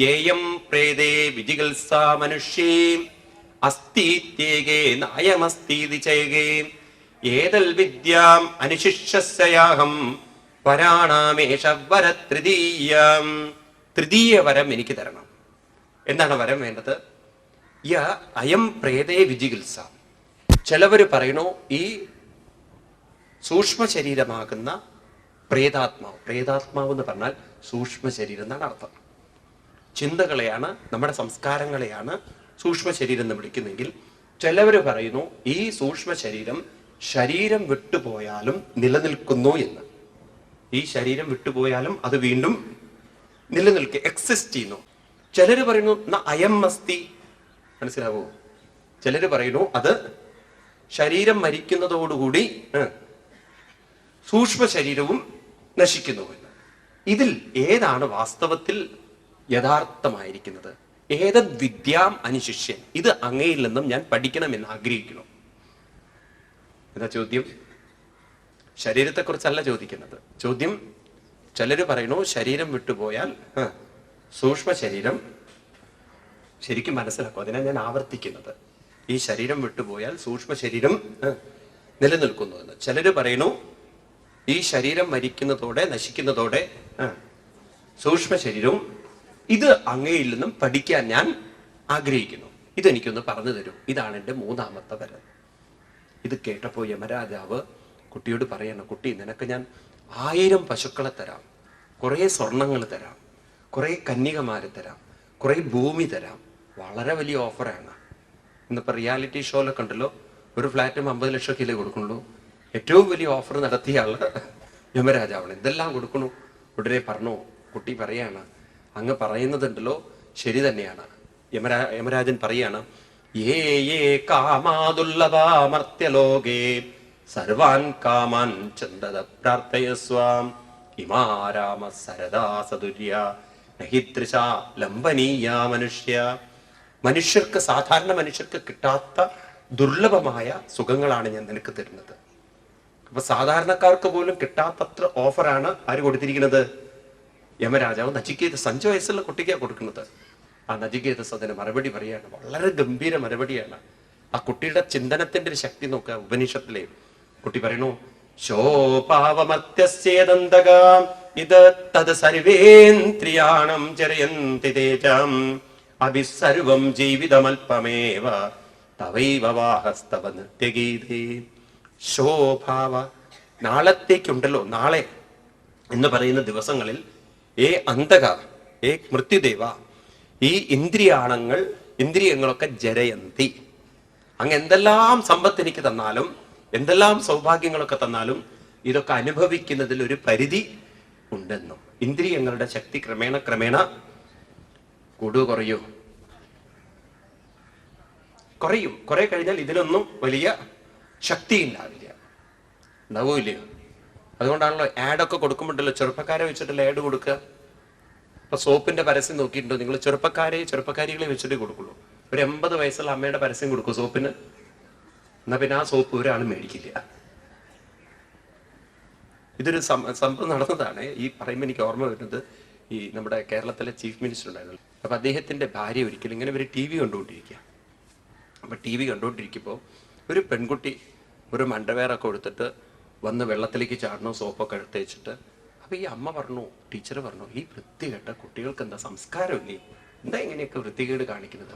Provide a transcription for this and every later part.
യേയം പ്രേതേ വിജിഗത്സാ മനുഷ്യേ. അസ്തീത്യേകേ നായമസ്തീതി ചേകേ. ഏതൽ വിദ്യാം അനുശിഷ്യസ്യാഹം വരാണാമേഷ വര തൃതീയം തൃതീയ വരം എനിക്ക് തരണം. എന്താണ് വരം വേണ്ടത്? യ അയം പ്രേതേ വിജിഗിത്സ ചിലവർ പറയണു ഈ സൂക്ഷ്മ ശരീരമാകുന്ന പ്രേതാത്മാവ് പ്രേതാത്മാവ് എന്ന് പറഞ്ഞാൽ സൂക്ഷ്മ ശരീരം എന്നാണ് അർത്ഥം. ചിന്തകളെയാണ് നമ്മുടെ സംസ്കാരങ്ങളെയാണ് സൂക്ഷ്മ ശരീരം എന്ന് വിളിക്കുന്നെങ്കിൽ ചിലവർ പറയുന്നു ഈ സൂക്ഷ്മ ശരീരം ശരീരം വിട്ടുപോയാലും നിലനിൽക്കുന്നു എന്ന്. ഈ ശരീരം വിട്ടുപോയാലും അത് വീണ്ടും നിലനിൽക്കുക എക്സിസ്റ്റ് ചെയ്യുന്നു. ചിലർ പറയുന്നു "ന അയം അസ്തി. മനസ്സിലാവോ? ചിലർ പറയുന്നു അത് ശരീരം മരിക്കുന്നതോടുകൂടി സൂക്ഷ്മ ശരീരവും നശിക്കുന്നു എന്ന്. ഇതിൽ ഏതാണ് വാസ്തവത്തിൽ യഥാർത്ഥമായിരിക്കുന്നത്. ഏതത് വിദ്യാം അനുശിഷ്യൻ. ഇത് അങ്ങയിൽ നിന്നും ഞാൻ പഠിക്കണമെന്ന് ആഗ്രഹിക്കുന്നു. എന്താ ചോദ്യം? ശരീരത്തെക്കുറിച്ചല്ല ചോദിക്കുന്നത്. ചോദ്യം ചിലർ പറയണു ശരീരം വിട്ടുപോയാൽ സൂക്ഷ്മ ശരീരം ശരിക്കും മനസ്സിലാക്കും. അതിനാണ് ഞാൻ ആവർത്തിക്കുന്നത്. ഈ ശരീരം വിട്ടുപോയാൽ സൂക്ഷ്മ ശരീരം നിലനിൽക്കുന്നു എന്ന്. ചിലർ പറയണു ഈ ശരീരം മരിക്കുന്നതോടെ നശിക്കുന്നതോടെ സൂക്ഷ്മ ശരീരവും ഇത് അങ്ങയിൽ നിന്നും പഠിക്കാൻ ഞാൻ ആഗ്രഹിക്കുന്നു. ഇതെനിക്കൊന്ന് പറഞ്ഞു തരൂ. ഇതാണ് എന്റെ മൂന്നാമത്തെ വരം ഇത് കേട്ടപ്പോൾ യമരാജാവ് കുട്ടിയോട് പറയണം കുട്ടി നിനക്ക് ഞാൻ ആയിരം പശുക്കളെ തരാം. കുറേ സ്വർണങ്ങൾ തരാം. കുറേ കന്യകമാരെ തരാം. കുറേ ഭൂമി തരാം. വളരെ വലിയ ഓഫറാണ്. ഇന്നിപ്പോൾ റിയാലിറ്റി ഷോയിലൊക്കെ ഉണ്ടല്ലോ. ഒരു ഫ്ലാറ്റും അമ്പത് ലക്ഷം കിലോ കൊടുക്കുള്ളൂ ഏറ്റവും വലിയ ഓഫർ നടത്തിയ ആൾ യമരാജാവാണ്. ഇതെല്ലാം കൊടുക്കണു? ഉടനെ പറഞ്ഞു. കുട്ടി പറയാണ് അങ്ങ് പറയുന്നതുണ്ടല്ലോ ശരി തന്നെയാണ്. യമരാ യമരാജൻ പറയാണ് ഏ ഏ കാമാതുല്ലഭാമർത്യലോകേ സർവാൻ കാമാൻ ചന്ദത പ്രാർത്ഥയസ്വാം ഇമാരാമ സരദാ സതുര്യ നഹിതൃശ ലംബനീയ മനുഷ്യ. മനുഷ്യർക്ക് സാധാരണ മനുഷ്യർക്ക് കിട്ടാത്ത ദുർലഭമായ സുഖങ്ങളാണ് ഞാൻ നിനക്ക് തരുന്നത്. അപ്പൊ സാധാരണക്കാർക്ക് പോലും കിട്ടാത്തത്ര ഓഫറാണ് ആര് കൊടുത്തിരിക്കുന്നത്? യമരാജാവ് നജിക്കേത അഞ്ചു വയസ്സുള്ള കുട്ടിക്കാണ് കൊടുക്കുന്നത്. ആ നചികേതസ് അതിന് മറുപടി പറയാണ് വളരെ ഗംഭീര മറുപടിയാണ്. ആ കുട്ടിയുടെ ചിന്തനത്തിന്റെ ഒരു ശക്തി നോക്കുക ഉപനിഷത്തിലെ. കുട്ടി പറയണു സർവേന്ദ്രിയാണം ചരയന്തി ജീവിതമൽപമേവ തവൈവവാഹസ്തവ ശോഭാവ നാളത്തേക്കുണ്ടല്ലോ നാളെ എന്ന് പറയുന്ന ദിവസങ്ങളിൽ ഏ അന്തക ഏ മൃത്യുദേവ ഈ ഇന്ദ്രിയാണങ്ങൾ ഇന്ദ്രിയങ്ങളൊക്കെ ജരയന്തി. അങ്ങ് എന്തെല്ലാം സമ്പത്ത് എനിക്ക് തന്നാലും എന്തെല്ലാം സൗഭാഗ്യങ്ങളൊക്കെ തന്നാലും ഇതൊക്കെ അനുഭവിക്കുന്നതിൽ ഒരു പരിധി ഉണ്ടെന്നും. ഇന്ദ്രിയങ്ങളുടെ ശക്തി ക്രമേണ ക്രമേണ കൂടു കുറയൂ. കുറയും. കുറെ കഴിഞ്ഞാൽ ഇതിലൊന്നും വലിയ ശക്തി ഉണ്ടാവില്ല ഉണ്ടാവൂല്ലയോ? അതുകൊണ്ടാണല്ലോ ആഡൊക്കെ കൊടുക്കുമ്പോണ്ടല്ലോ ചെറുപ്പക്കാരെ വെച്ചിട്ടല്ലോ ആഡ് കൊടുക്കുക? ഇപ്പൊ സോപ്പിന്റെ പരസ്യം നോക്കിയിട്ടുണ്ടോ? നിങ്ങൾ ചെറുപ്പക്കാരെ ചെറുപ്പക്കാരികളെ വെച്ചിട്ടേ കൊടുക്കുള്ളൂ. ഒരു എൺപത് വയസ്സുള്ള അമ്മയുടെ പരസ്യം കൊടുക്കും സോപ്പിന്? എന്നാ പിന്നെ ആ സോപ്പ് ഒരാൾ മേടിക്കില്ല. ഇതൊരു സംഭവം നടന്നതാണ്. ഈ പറയുമ്പോൾ എനിക്ക് ഓർമ്മ വരുന്നത് ഈ നമ്മുടെ കേരളത്തിലെ ചീഫ് മിനിസ്റ്റർ ഉണ്ടായിരുന്നു അപ്പൊ അദ്ദേഹത്തിന്റെ ഭാര്യ ഒരിക്കലും ഇങ്ങനെ ഒരു ടി വി കണ്ടുകൊണ്ടിരിക്കുക. അപ്പൊ ടി വി കണ്ടുകൊണ്ടിരിക്കുമ്പോൾ ഒരു പെൺകുട്ടി ഒരു മണ്ടവേറൊക്കെ കൊടുത്തിട്ട് വന്ന് വെള്ളത്തിലേക്ക് ചാടണം സോപ്പ് ഒക്കെ എടുത്തേച്ചിട്ട് അപ്പൊ ഈ അമ്മ പറഞ്ഞു ടീച്ചർ പറഞ്ഞു ഈ വൃത്തികെട്ട കുട്ടികൾക്ക് എന്താ സംസ്കാരമില്ലേ എന്താ ഇങ്ങനെയൊക്കെ വൃത്തികേട് കാണിക്കുന്നത്?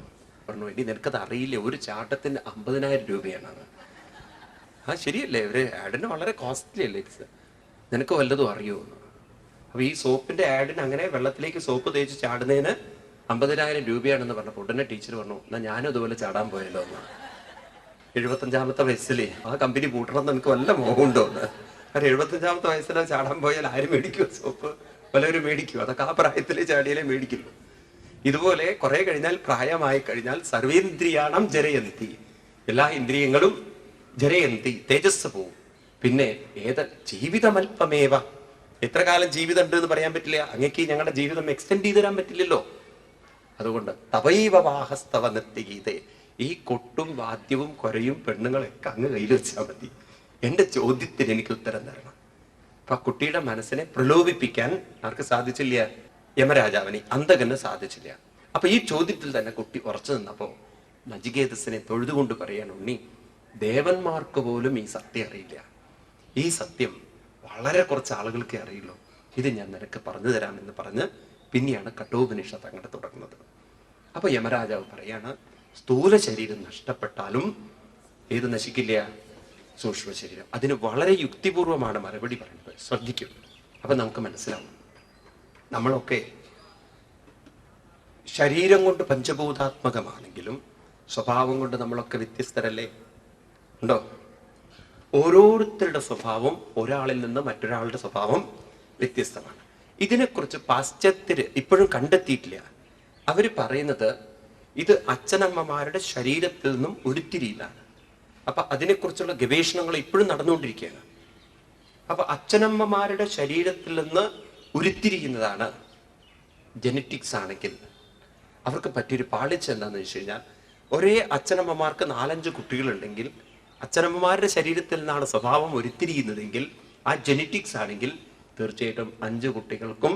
പറഞ്ഞു ഇനി നിനക്കത് അറിയില്ല? ഒരു ചാട്ടത്തിന് അമ്പതിനായിരം രൂപയാണ് ആ ശരിയല്ലേ? ഒരു ആഡിന് വളരെ കോസ്റ്റ്ലി അല്ലേ? നിനക്ക് വല്ലതും അറിയോ? എന്ന്. അപ്പൊ ഈ സോപ്പിന്റെ ആഡിന് അങ്ങനെ വെള്ളത്തിലേക്ക് സോപ്പ് തേച്ച് ചാടുന്നതിന് അമ്പതിനായിരം രൂപയാണെന്ന് പറഞ്ഞപ്പോൾ ഉടനെ ടീച്ചർ പറഞ്ഞു എന്നാ ഞാനും അതുപോലെ ചാടാൻ പോയല്ലോ എന്ന്. എഴുപത്തഞ്ചാമത്തെ വയസ്സിലേ ആ കമ്പനി പൂട്ടണം എന്ന് എനിക്ക് വല്ല മോഹമുണ്ടോ? കാരണം എഴുപത്തഞ്ചാമത്തെ വയസ്സിൽ ചാടാൻ പോയാൽ ആരും മേടിക്കുമോ സോപ്പ്. പലരും മേടിക്കും. അതൊക്കെ ആ പ്രായത്തിൽ ചാടിയാലേ മേടിക്കുള്ളൂ. ഇതുപോലെ കുറെ കഴിഞ്ഞാൽ പ്രായമായി കഴിഞ്ഞാൽ സർവേന്ദ്രിയാണം ജരയന്തി. എല്ലാ ഇന്ദ്രിയങ്ങളും ജരയന്തി. തേജസ് പോവും. പിന്നെ ഏത ജീവിതമൽപമേവ. എത്ര കാലം ജീവിതം ഉണ്ട് എന്ന് പറയാൻ പറ്റില്ല. അങ്ങേക്ക് ഞങ്ങളുടെ ജീവിതം എക്സ്റ്റെൻഡ് ചെയ്ത് തരാൻ പറ്റില്ലല്ലോ. അതുകൊണ്ട് തവൈവ വാഹസ്തവ നിർത്തിഗീതേ ഈ കൊട്ടും വാദ്യവും കൊരയും പെണ്ണുങ്ങളൊക്കെ അങ്ങ് കയ്യിൽ വെച്ചാൽ മതി. എന്റെ ചോദ്യത്തിന് എനിക്ക് ഉത്തരം തരണം. അപ്പൊ ആ കുട്ടിയുടെ മനസ്സിനെ പ്രലോഭിപ്പിക്കാൻ ആർക്ക് സാധിച്ചില്ല? യമരാജാവിനെ അന്തകന് സാധിച്ചില്ല. അപ്പൊ ഈ ചോദ്യത്തിൽ തന്നെ കുട്ടി ഉറച്ചു നിന്നപ്പോ നജികേതസിനെ തൊഴുതുകൊണ്ട് പറയാൻ ഉണ്ണി ദേവന്മാർക്ക് പോലും ഈ സത്യം അറിയില്ല. ഈ സത്യം വളരെ കുറച്ച് ആളുകൾക്കേ അറിയുള്ളൂ. ഇത് ഞാൻ നിനക്ക് പറഞ്ഞു തരാമെന്ന് പറഞ്ഞ് പിന്നെയാണ് കഠോപനിഷത്ത് അങ്ങോട്ട് തുടങ്ങുന്നത്. അപ്പൊ യമരാജാവ് പറയാണ് സ്ഥൂല ശരീരം നഷ്ടപ്പെട്ടാലും ഏത് നശിക്കില്ല? സൂക്ഷ്മ ശരീരം അതിന് വളരെ യുക്തിപൂർവമാണ് മറുപടി പറയുന്നത്. ശ്രദ്ധിക്കും. അപ്പൊ നമുക്ക് മനസ്സിലാവും. നമ്മളൊക്കെ ശരീരം കൊണ്ട് പഞ്ചഭൂതാത്മകമാണെങ്കിലും സ്വഭാവം കൊണ്ട് നമ്മളൊക്കെ വ്യത്യസ്തരല്ലേ? ഉണ്ടോ? ഓരോരുത്തരുടെ സ്വഭാവം ഒരാളിൽ നിന്ന് മറ്റൊരാളുടെ സ്വഭാവം വ്യത്യസ്തമാണ്. ഇതിനെക്കുറിച്ച് പാശ്ചാത്യര് ഇപ്പോഴും കണ്ടെത്തിയിട്ടില്ല. അവർ പറയുന്നത് ഇത് അച്ഛനമ്മമാരുടെ ശരീരത്തിൽ നിന്നും ഉരുത്തിരിയിലാണ് അപ്പൊ അതിനെക്കുറിച്ചുള്ള ഗവേഷണങ്ങൾ ഇപ്പോഴും നടന്നുകൊണ്ടിരിക്കുകയാണ്. അപ്പൊ അച്ഛനമ്മമാരുടെ ശരീരത്തിൽ നിന്ന് ഉരുത്തിരിക്കുന്നതാണ് ജനറ്റിക്സ് ആണെങ്കിൽ. അവർക്ക് പറ്റിയൊരു പാളിച്ച എന്താണെന്ന് വെച്ച് കഴിഞ്ഞാൽ ഒരേ അച്ഛനമ്മമാർക്ക് നാലഞ്ച് കുട്ടികളുണ്ടെങ്കിൽ അച്ഛനമ്മമാരുടെ ശരീരത്തിൽ നിന്നാണ് സ്വഭാവം ഉരുത്തിരിയുന്നതെങ്കിൽ ആ ജനറ്റിക്സ് ആണെങ്കിൽ തീർച്ചയായിട്ടും അഞ്ച് കുട്ടികൾക്കും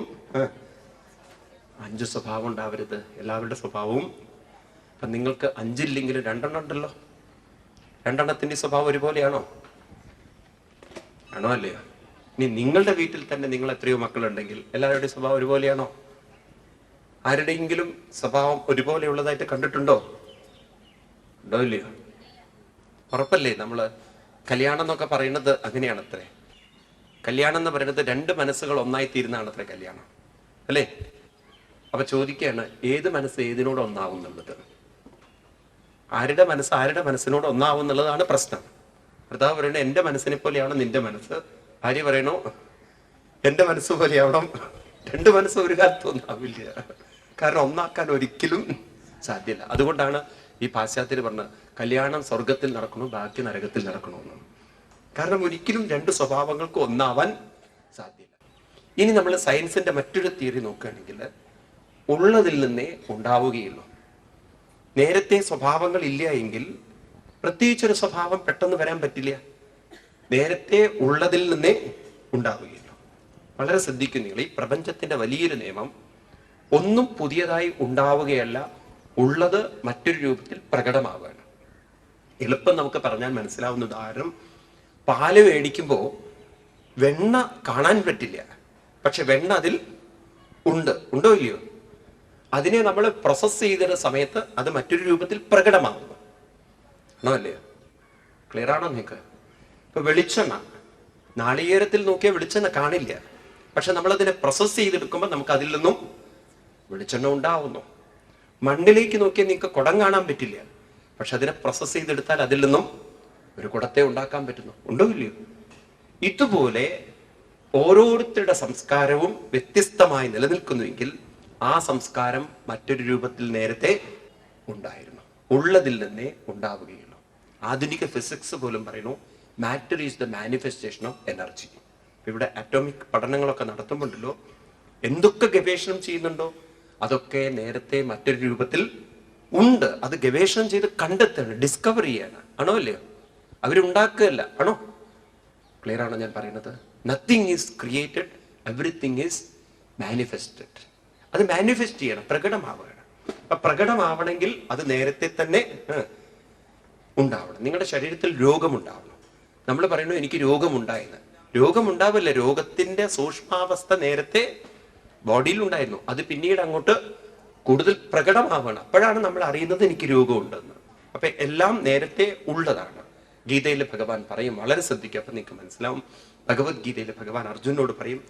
അഞ്ച് സ്വഭാവം ഉണ്ടാവരുത്. എല്ലാവരുടെ സ്വഭാവവും അപ്പൊ നിങ്ങൾക്ക് അഞ്ചില്ലെങ്കിലും രണ്ടെണ്ണം ഉണ്ടല്ലോ. രണ്ടെണ്ണത്തിന്റെ സ്വഭാവം ഒരുപോലെയാണോ? ആണോ അല്ലയോ? ഇനി നിങ്ങളുടെ വീട്ടിൽ തന്നെ നിങ്ങൾ എത്രയോ മക്കളുണ്ടെങ്കിൽ എല്ലാവരുടെയും സ്വഭാവം ഒരുപോലെയാണോ? ആരുടെയെങ്കിലും സ്വഭാവം ഒരുപോലെയുള്ളതായിട്ട് കണ്ടിട്ടുണ്ടോ? ഉണ്ടോ ഇല്ലയോ? ഉറപ്പല്ലേ നമ്മൾ കല്യാണം എന്നൊക്കെ പറയുന്നത് അങ്ങനെയാണ് അത്രേ കല്യാണം എന്ന് പറയുന്നത് രണ്ട് മനസ്സുകൾ ഒന്നായി തീരുന്നതാണ് അത്രേ കല്യാണം. അല്ലേ? അപ്പൊ ചോദിക്കുകയാണ് ഏത് മനസ്സ് ഏതിനോട് ഒന്നാവും എന്നുള്ളത് ആരുടെ മനസ്സ് ആരുടെ മനസ്സിനോട് ഒന്നാവും എന്നുള്ളതാണ് പ്രശ്നം. ഭർത്താവ് പറയണേ എന്റെ മനസ്സിനെ പോലെയാണ് നിന്റെ മനസ്സ്. ഭാര്യ പറയണു എന്റെ മനസ്സ് പോലെയാവണം. രണ്ട് മനസ്സ് ഒരു കാലത്ത് ഒന്നാവില്ല. കാരണം ഒന്നാക്കാൻ ഒരിക്കലും സാധ്യല്ല. അതുകൊണ്ടാണ് ഈ പാശ്ചാത്യർ പറഞ്ഞ കല്യാണം സ്വർഗത്തിൽ നടക്കണോ ബാക്കി നരകത്തിൽ നടക്കണമെന്ന് കാരണം ഒരിക്കലും രണ്ട് സ്വഭാവങ്ങൾക്ക് ഒന്നാവാൻ സാധ്യല്ല. ഇനി നമ്മൾ സയൻസിന്റെ മറ്റൊരു തിയറി നോക്കുകയാണെങ്കിൽ ഉള്ളതിൽ നിന്നേ ഉണ്ടാവുകയുള്ളൂ. നേരത്തെ സ്വഭാവങ്ങൾ ഇല്ല എങ്കിൽ പ്രത്യേകിച്ചൊരു സ്വഭാവം പെട്ടെന്ന് വരാൻ പറ്റില്ല. നേരത്തെ ഉള്ളതിൽ നിന്നേ ഉണ്ടാവുകയുള്ളൂ. വളരെ ശ്രദ്ധിക്കും നിങ്ങൾ ഈ പ്രപഞ്ചത്തിന്റെ വലിയൊരു നിയമം ഒന്നും പുതിയതായി ഉണ്ടാവുകയല്ല ഉള്ളത് മറ്റൊരു രൂപത്തിൽ പ്രകടമാവുകയാണ്. എളുപ്പം നമുക്ക് പറഞ്ഞാൽ മനസ്സിലാവുന്ന ഉദാഹരണം പാൽ മേടിക്കുമ്പോൾ വെണ്ണ കാണാൻ പറ്റില്ല. പക്ഷെ വെണ്ണ അതിൽ ഉണ്ട്. ഉണ്ടോ ഇല്ലയോ? അതിനെ നമ്മൾ പ്രോസസ് ചെയ്തിരുന്ന സമയത്ത് അത് മറ്റൊരു രൂപത്തിൽ പ്രകടമാകുന്നു. ആണോ അല്ലയോ ക്ലിയർ ആണോ നിങ്ങൾക്ക്? ഇപ്പൊ വെളിച്ചെണ്ണ. നാളികേരത്തിൽ നോക്കിയാൽ വെളിച്ചെണ്ണ കാണില്ല. പക്ഷെ നമ്മൾ അതിനെ പ്രോസസ് ചെയ്തെടുക്കുമ്പോൾ നമുക്ക് അതിൽ നിന്നും വെളിച്ചെണ്ണ ഉണ്ടാവുന്നു. മണ്ണിലേക്ക് നോക്കിയാൽ നിങ്ങൾക്ക് കുടം കാണാൻ പറ്റില്ല. പക്ഷെ അതിനെ പ്രോസസ് ചെയ്തെടുത്താൽ അതിൽ നിന്നും ഒരു കുടത്തെ ഉണ്ടാക്കാൻ പറ്റുന്നു. ഉണ്ടോ ഇല്ലയോ? ഇതുപോലെ ഓരോരുത്തരുടെ സംസ്കാരവും വ്യത്യസ്തമായി നിലനിൽക്കുന്നുവെങ്കിൽ ആ സംസ്കാരം മറ്റൊരു രൂപത്തിൽ നേരത്തെ ഉണ്ടായിരുന്നു. ഉള്ളതിൽ തന്നെ ഉണ്ടാവുകയുള്ളൂ ആധുനിക ഫിസിക്സ് പോലും പറയുന്നു matter is the manifestation of energy ഇവിടെ അറ്റോമിക് പഠനങ്ങളൊക്കെ നടത്തുമ്പോണ്ടല്ലോ എന്തൊക്കെ ഗവേഷണം ചെയ്യുന്നുണ്ടോ? അതൊക്കെ നേരത്തെ മറ്റൊരു രൂപത്തിൽ ഉണ്ട്. അത് ഗവേഷണം ചെയ്ത് കണ്ടെത്താണ് ഡിസ്കവർ ചെയ്യാണ്. ആണോ അല്ലയോ അവരുണ്ടാക്കുകയല്ല. ആണോ? ക്ലിയർ ആണോ ഞാൻ പറയുന്നത്? Nothing is created everything is manifested അത് മാനിഫെസ്റ്റ് ചെയ്യണം പ്രകടമാവുകയാണ് അപ്പൊ പ്രകടമാവണമെങ്കിൽ അത് നേരത്തെ തന്നെ ഉണ്ടാവണം. നിങ്ങളുടെ ശരീരത്തിൽ രോഗമുണ്ടാവണം. നമ്മൾ പറയുന്നു എനിക്ക് രോഗമുണ്ടായെന്ന്. രോഗമുണ്ടാവില്ല? രോഗത്തിന്റെ സൂക്ഷ്മാവസ്ഥ നേരത്തെ ബോഡിയിൽ ഉണ്ടായിരുന്നു. അത് പിന്നീട് അങ്ങോട്ട് കൂടുതൽ പ്രകടമാവണം. അപ്പോഴാണ് നമ്മൾ അറിയുന്നത് എനിക്ക് രോഗമുണ്ടെന്ന്. അപ്പൊ എല്ലാം നേരത്തെ ഉള്ളതാണ്. ഗീതയിൽ ഭഗവാൻ പറയും വളരെ ശ്രദ്ധിക്കുക അപ്പൊ നിങ്ങൾക്ക് മനസ്സിലാവും. ഭഗവത്ഗീതയിൽ ഭഗവാൻ അർജുനോട് പറയും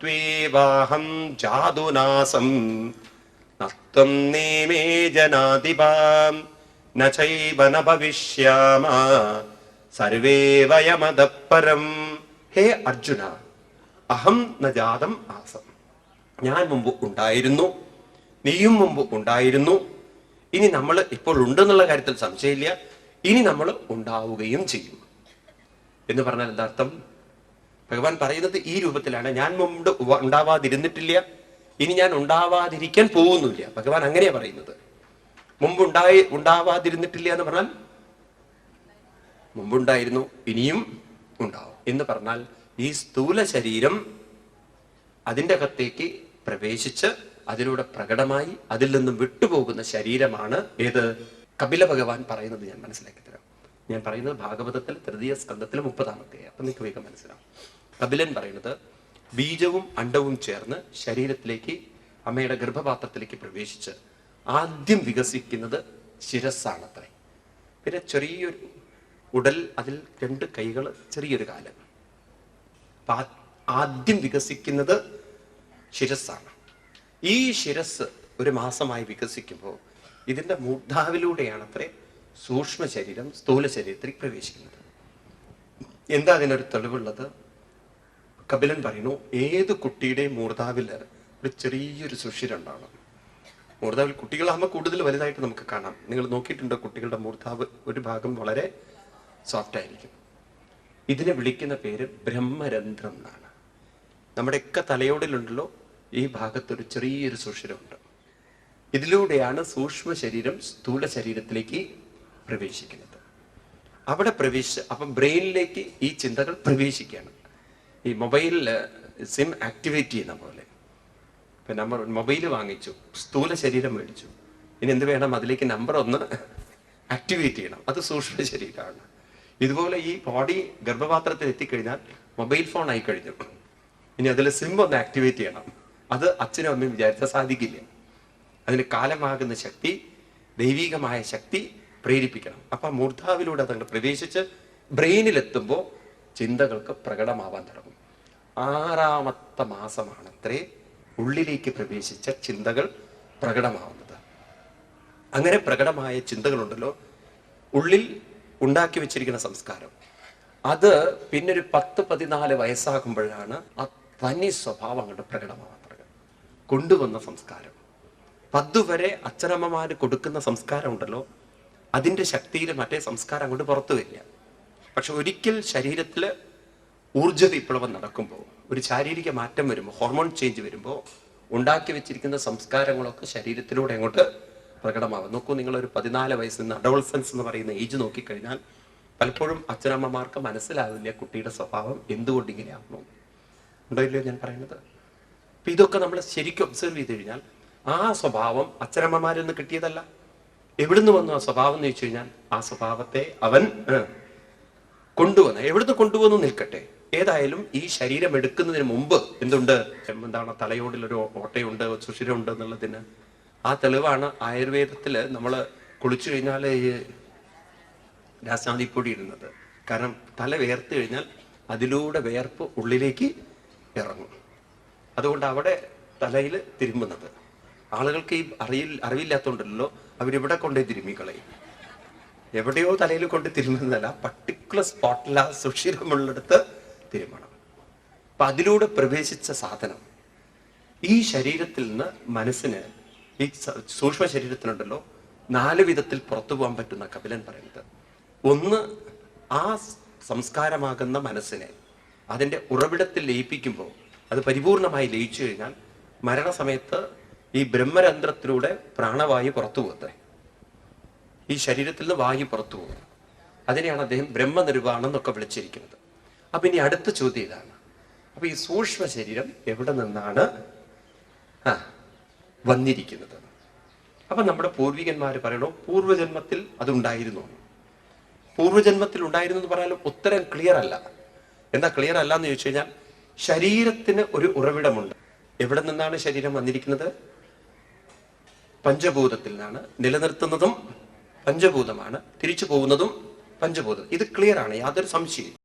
നത്വേവാഹം ജാതുനാസം നത്വം നേമേ ജനാധിപാം ന ന ഭവിഷ്യാമ സർവേ വയമതപ്പരം ഹേ അർജുന അഹം ന ജാതം ആസം ഞാൻ മുമ്പ് ഉണ്ടായിരുന്നു നീയും മുമ്പ് ഉണ്ടായിരുന്നു. ഇനി നമ്മൾ ഇപ്പോൾ ഉണ്ടെന്നുള്ള കാര്യത്തിൽ സംശയമില്ല. ഇനി നമ്മൾ ഉണ്ടാവുകയും ചെയ്യും. എന്ന് പറഞ്ഞാൽ എന്താ അർത്ഥം ഭഗവാൻ പറയുന്നത് ഈ രൂപത്തിലാണ്. ഞാൻ മുമ്പ് ഉണ്ടാവാതിരുന്നിട്ടില്ല. ഇനി ഞാൻ ഉണ്ടാവാതിരിക്കാൻ പോകുന്നില്ല. ഭഗവാൻ അങ്ങനെയാ പറയുന്നത്. മുമ്പ് ഉണ്ടായി ഉണ്ടാവാതിരുന്നിട്ടില്ല എന്ന് പറഞ്ഞാൽ മുമ്പുണ്ടായിരുന്നു ഇനിയും ഉണ്ടാവും. എന്ന് പറഞ്ഞാൽ ഈ സ്ഥൂല ശരീരം അതിന്റെ അകത്തേക്ക് പ്രവേശിച്ച് അതിലൂടെ പ്രകടമായി അതിൽ നിന്നും വിട്ടുപോകുന്ന ശരീരമാണ് ഏത്? കപില ഭഗവാൻ പറയുന്നത് ഞാൻ മനസ്സിലാക്കി തരാം. ഞാൻ പറയുന്നത് ഭാഗവതത്തിൽ തൃതീയ സ്കന്ധത്തിൽ മുപ്പതാമത്തെ. അപ്പൊ നിങ്ങൾക്ക് വേഗം മനസ്സിലാവും. കപിലൻ പറയുന്നത് ബീജവും അണ്ടവും ചേർന്ന് ശരീരത്തിലേക്ക് അമ്മയുടെ ഗർഭപാത്രത്തിലേക്ക് പ്രവേശിച്ച് ആദ്യം വികസിക്കുന്നത് ശിരസ്സാണത്രേ. പിന്നെ ചെറിയൊരു ഉടൽ അതിൽ രണ്ട് കൈകൾ ചെറിയൊരു കാലം. ആദ്യം വികസിക്കുന്നത് ശിരസ്സാണ്. ഈ ശിരസ് ഒരു മാസമായി വികസിക്കുമ്പോൾ ഇതിന്റെ മൂർധാവിലൂടെയാണ് അത്രേ സൂക്ഷ്മ ശരീരം സ്ഥൂല ശരീരത്തിൽ പ്രവേശിക്കുന്നത്. എന്താ അതിനൊരു തെളിവുള്ളത്? കപിലൻ പറയുന്നു ഏത് കുട്ടിയുടെയും മൂർധാവിൽ ഒരു ചെറിയൊരു സുഷിരണ്ടാണ് മൂർധാവിൽ കുട്ടികളാകുമ്പോൾ കൂടുതൽ വലുതായിട്ട് നമുക്ക് കാണാം. നിങ്ങൾ നോക്കിയിട്ടുണ്ടോ കുട്ടികളുടെ മൂർധാവ് ഒരു ഭാഗം വളരെ സോഫ്റ്റ് ആയിരിക്കും. ഇതിനെ വിളിക്കുന്ന പേര് ബ്രഹ്മരന്ധ്രം എന്നാണ്. നമ്മുടെയൊക്കെ തലയോടിലുണ്ടല്ലോ ഈ ഭാഗത്തൊരു ചെറിയൊരു സുഷിരമുണ്ട് ഇതിലൂടെയാണ് സൂക്ഷ്മ ശരീരം സ്ഥൂല ശരീരത്തിലേക്ക് പ്രവേശിക്കുന്നത്. അവിടെ പ്രവേശിച്ച് അപ്പം ബ്രെയിനിലേക്ക് ഈ ചിന്തകൾ പ്രവേശിക്കുകയാണ്. ഈ മൊബൈലിൽ സിം ആക്ടിവേറ്റ് ചെയ്യുന്ന പോലെ. ഇപ്പം നമ്മൾ മൊബൈൽ വാങ്ങിച്ചു സ്ഥൂല ശരീരം മേടിച്ചു. ഇനി എന്ത് വേണം? അതിലേക്ക് നമ്പർ ഒന്ന് ആക്ടിവേറ്റ് ചെയ്യണം. അത് സൂക്ഷ്മ ശരീരമാണ്. ഇതുപോലെ ഈ ബോഡി ഗർഭപാത്രത്തിൽ എത്തിക്കഴിഞ്ഞാൽ മൊബൈൽ ഫോൺ ആയി കഴിഞ്ഞു. ഇനി അതിൽ സിം ഒന്ന് ആക്ടിവേറ്റ് ചെയ്യണം. അത് അച്ഛനും അമ്മയും വിചാരിച്ചാൽ സാധിക്കില്ല. അതിന് കാലമാകുന്ന ശക്തി ദൈവികമായ ശക്തി പ്രേരിപ്പിക്കണം. അപ്പൊ മൂർധാവിലൂടെ അതങ്ങൾ പ്രവേശിച്ച് ബ്രെയിനിലെത്തുമ്പോൾ ചിന്തകൾക്ക് പ്രകടമാവാൻ തുടങ്ങും. ആറാമത്തെ മാസമാണ് അത്രേ ഉള്ളിലേക്ക് പ്രവേശിച്ച ചിന്തകൾ പ്രകടമാവുന്നത്. അങ്ങനെ പ്രകടമായ ചിന്തകളുണ്ടല്ലോ. ഉള്ളിൽ ഉണ്ടാക്കി വെച്ചിരിക്കുന്ന സംസ്കാരം. അത് പിന്നൊരു പത്ത് പതിനാല് വയസ്സാകുമ്പോഴാണ് ആ തനി സ്വഭാവം അങ്ങോട്ട് പ്രകടമാവാൻ തുടങ്ങുന്നത് കൊണ്ടുവന്ന സംസ്കാരം. പതുവരെ അച്ഛനമ്മമാർ കൊടുക്കുന്ന സംസ്കാരം ഉണ്ടല്ലോ. അതിന്റെ ശക്തിയിൽ മറ്റേ സംസ്കാരം അങ്ങോട്ട് പുറത്തു വരില്ല. പക്ഷെ ഒരിക്കൽ ശരീരത്തിൽ ഊർജ വിപ്ലവം നടക്കുമ്പോൾ ഒരു ശാരീരിക മാറ്റം വരുമ്പോൾ ഹോർമോൺ ചേഞ്ച് വരുമ്പോൾ ഉണ്ടാക്കി വെച്ചിരിക്കുന്ന സംസ്കാരങ്ങളൊക്കെ ശരീരത്തിലൂടെ അങ്ങോട്ട് പ്രകടമാകും. നോക്കൂ നിങ്ങളൊരു പതിനാല് വയസ്സിൽ നിന്ന് അഡോൾസൻസ് എന്ന് പറയുന്ന ഏജ് നോക്കിക്കഴിഞ്ഞാൽ പലപ്പോഴും അച്ഛനമ്മമാർക്ക് മനസ്സിലാവില്ല കുട്ടിയുടെ സ്വഭാവം എന്തുകൊണ്ട് ഇങ്ങനെയാകുന്നു ഉണ്ടോ ഇല്ലയോ ഞാൻ പറയുന്നത്. അപ്പം ഇതൊക്കെ നമ്മൾ ശരിക്കും ഒബ്സർവ് ചെയ്ത് കഴിഞ്ഞാൽ ആ സ്വഭാവം അച്ഛനമ്മമാരിൽ നിന്ന് കിട്ടിയതല്ല. എവിടുന്ന് വന്നു ആ സ്വഭാവം എന്ന് ചോദിച്ചു കഴിഞ്ഞാൽ ആ സ്വഭാവത്തെ അവൻ കൊണ്ടുവന്ന് എവിടുന്ന് കൊണ്ടുവന്നു നിൽക്കട്ടെ. ഏതായാലും ഈ ശരീരം എടുക്കുന്നതിന് മുമ്പ് എന്തുണ്ട്? എന്താണ് തലയോടിൽ ഒരു ഓട്ടയുണ്ട് സുഷിരമുണ്ട് എന്നുള്ളതിന്? ആ തെളിവാണ് ആയുർവേദത്തിൽ നമ്മൾ കുളിച്ചു കഴിഞ്ഞാൽ ഈ രാസാദിപ്പൊടി ഇടുന്നത്. കാരണം തല വേർത്ത് കഴിഞ്ഞാൽ അതിലൂടെ വേർപ്പ് ഉള്ളിലേക്ക് ഇറങ്ങും. അതുകൊണ്ട് അവിടെ തലയിൽ തിരുമ്പുന്നത്. ആളുകൾക്ക് ഈ അറിയിൽ അറിവില്ലാത്തതുകൊണ്ടല്ലോ അവരിവിടെ കൊണ്ടേ തിരുമ്മിക്കളയും എവിടെയോ തലയിൽ കൊണ്ട് തിരുമ്പുന്നതല്ല പർട്ടിക്കുലർ സ്പോട്ടിൽ ആ സുഷിരമുള്ളിടത്ത് തിരുമണം അപ്പൊ അതിലൂടെ പ്രവേശിച്ച സാധനം ഈ ശരീരത്തിൽ നിന്ന് മനസ്സിന് ഈ സൂക്ഷ്മ ശരീരത്തിനുണ്ടല്ലോ നാല് വിധത്തിൽ പുറത്തു പോകാൻ പറ്റുന്ന കപിലൻ പറയുന്നത്. ഒന്ന് ആ സംസ്കാരമാകുന്ന മനസ്സിനെ അതിന്റെ ഉറവിടത്തിൽ ലയിപ്പിക്കുമ്പോൾ അത് പരിപൂർണമായി ലയിച്ചു കഴിഞ്ഞാൽ മരണസമയത്ത് ഈ ബ്രഹ്മരന്ധ്രത്തിലൂടെ പ്രാണവായു പുറത്തു പോകത്തെ. ഈ ശരീരത്തിൽ നിന്ന് വായു പുറത്തു പോകും അതിനെയാണ് അദ്ദേഹം ബ്രഹ്മനിർവാണം എന്നൊക്കെ വിളിച്ചിരിക്കുന്നത്. അപ്പൊ ഇനി അടുത്ത ചോദ്യം ഇതാണ്. അപ്പൊ ഈ സൂക്ഷ്മ ശരീരം എവിടെ നിന്നാണ് ആ വന്നിരിക്കുന്നത്? അപ്പൊ നമ്മുടെ പൂർവികന്മാർ പറയണോ പൂർവജന്മത്തിൽ അതുണ്ടായിരുന്നു. പൂർവജന്മത്തിൽ ഉണ്ടായിരുന്നു എന്ന് പറഞ്ഞാലും ഉത്തരം ക്ലിയർ അല്ല. എന്താ ക്ലിയർ അല്ല എന്ന് ചോദിച്ചു കഴിഞ്ഞാൽ ശരീരത്തിന് ഒരു ഉറവിടമുണ്ട്. എവിടെ നിന്നാണ് ശരീരം വന്നിരിക്കുന്നത്? പഞ്ചഭൂതത്തിൽ നിന്നാണ്. നിലനിർത്തുന്നതും പഞ്ചഭൂതമാണ്. തിരിച്ചു പോകുന്നതും പഞ്ചഭൂതം. ഇത് ക്ലിയർ ആണ്. യാതൊരു സംശയവും